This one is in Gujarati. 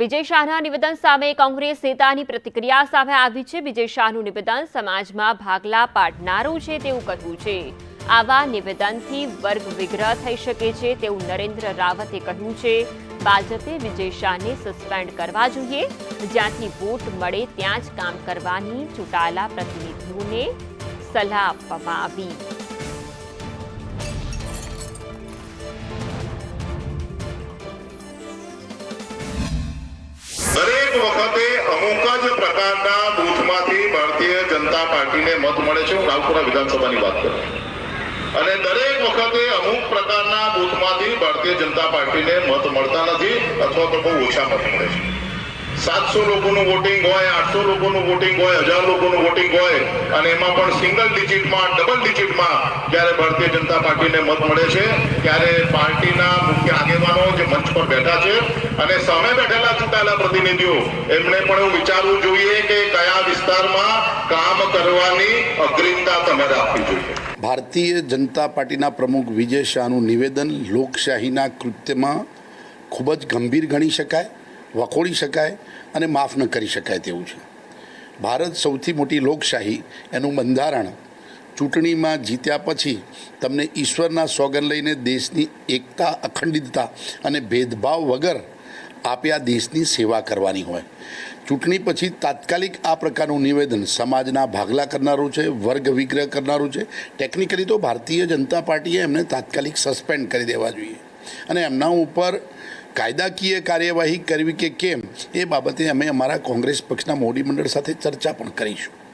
વિજય શાહના નિવેદન સામે કોંગ્રેસ નેતાની પ્રતિક્રિયા સામે આવી છે. વિજય શાહનું નિવેદન સમાજમાં ભાગલા પાડનારું છે તેવું કહ્યું છે. આવા નિવેદનથી વર્ગ વિગ્રહ થઈ શકે છે તેવું નરેન્દ્ર રાવતે કહ્યું છે. ભાજપે વિજય શાહને સસ્પેન્ડ કરવા જોઈએ. જ્યાંથી વોટ મળે ત્યાં જ કામ કરવાની ચૂંટાયેલા પ્રતિનિધિઓને સલાહ આપવામાં આવી. વખતે અમુક જ પ્રકારના બૂથમાંથી ભારતીય જનતા પાર્ટીને મત મળે છે. હું રાવપુરા વિધાનસભાની વાત કરું. અને દરેક વખતે અમુક પ્રકારના બૂથમાંથી ભારતીય જનતા પાર્ટીને મત મળતા નથી અથવા તો બહુ ઓછા મત મળે છે. સાતસો લોકોનું વોટિંગ હોય, આઠસો લોકોનું વોટિંગ હોય, હજાર લોકોનું વોટિંગ હોય અને એમાં પણ સિંગલ ડિજિટમાં ડબલ ડિજિટમાં જ્યારે ભારતીય જનતા પાર્ટીને મત મળે છે, ત્યારે પાર્ટીના મુખ્ય આગેવાનો જે મંચ પર બેઠા છે અને સામે બેઠેલા ચૂંટાયેલા પ્રતિનિધિઓ એમણે પણ એવું વિચારવું જોઈએ કે કયા વિસ્તારમાં કામ કરવાની અગ્રિમતા તમારે આપવી જોઈએ. ભારતીય જનતા પાર્ટીના પ્રમુખ વિજય શાહનું નિવેદન લોકશાહીના કૃત્યમાં ખૂબ જ ગંભીર ગણી શકાય, વખોડી શકાય અને માફ ન કરી શકાય તેવું છે. ભારત સૌથી મોટી લોકશાહી એનું બંધારણ ચૂંટણીમાં જીત્યા પછી તમને ઈશ્વરના સોગન લઈને દેશની એકતા, અખંડિતતા અને ભેદભાવ વગર આપ્યા દેશની સેવા કરવાની હોય. ચૂંટણી પછી તાત્કાલિક આ પ્રકારનું નિવેદન સમાજના ભાગલા કરનારું છે, વર્ગ વિગ્રહ કરનારું છે. ટેકનિકલી તો ભારતીય જનતા પાર્ટીએ એમને તાત્કાલિક સસ્પેન્ડ કરી દેવા જોઈએ. અને એમના ઉપર કાયદાકીય કાર્યવાહી કરવી કે કેમ, એ બાબતે અમે અમારા કોંગ્રેસ પક્ષના મોડી મંડળ સાથે ચર્ચા પણ કરીશું.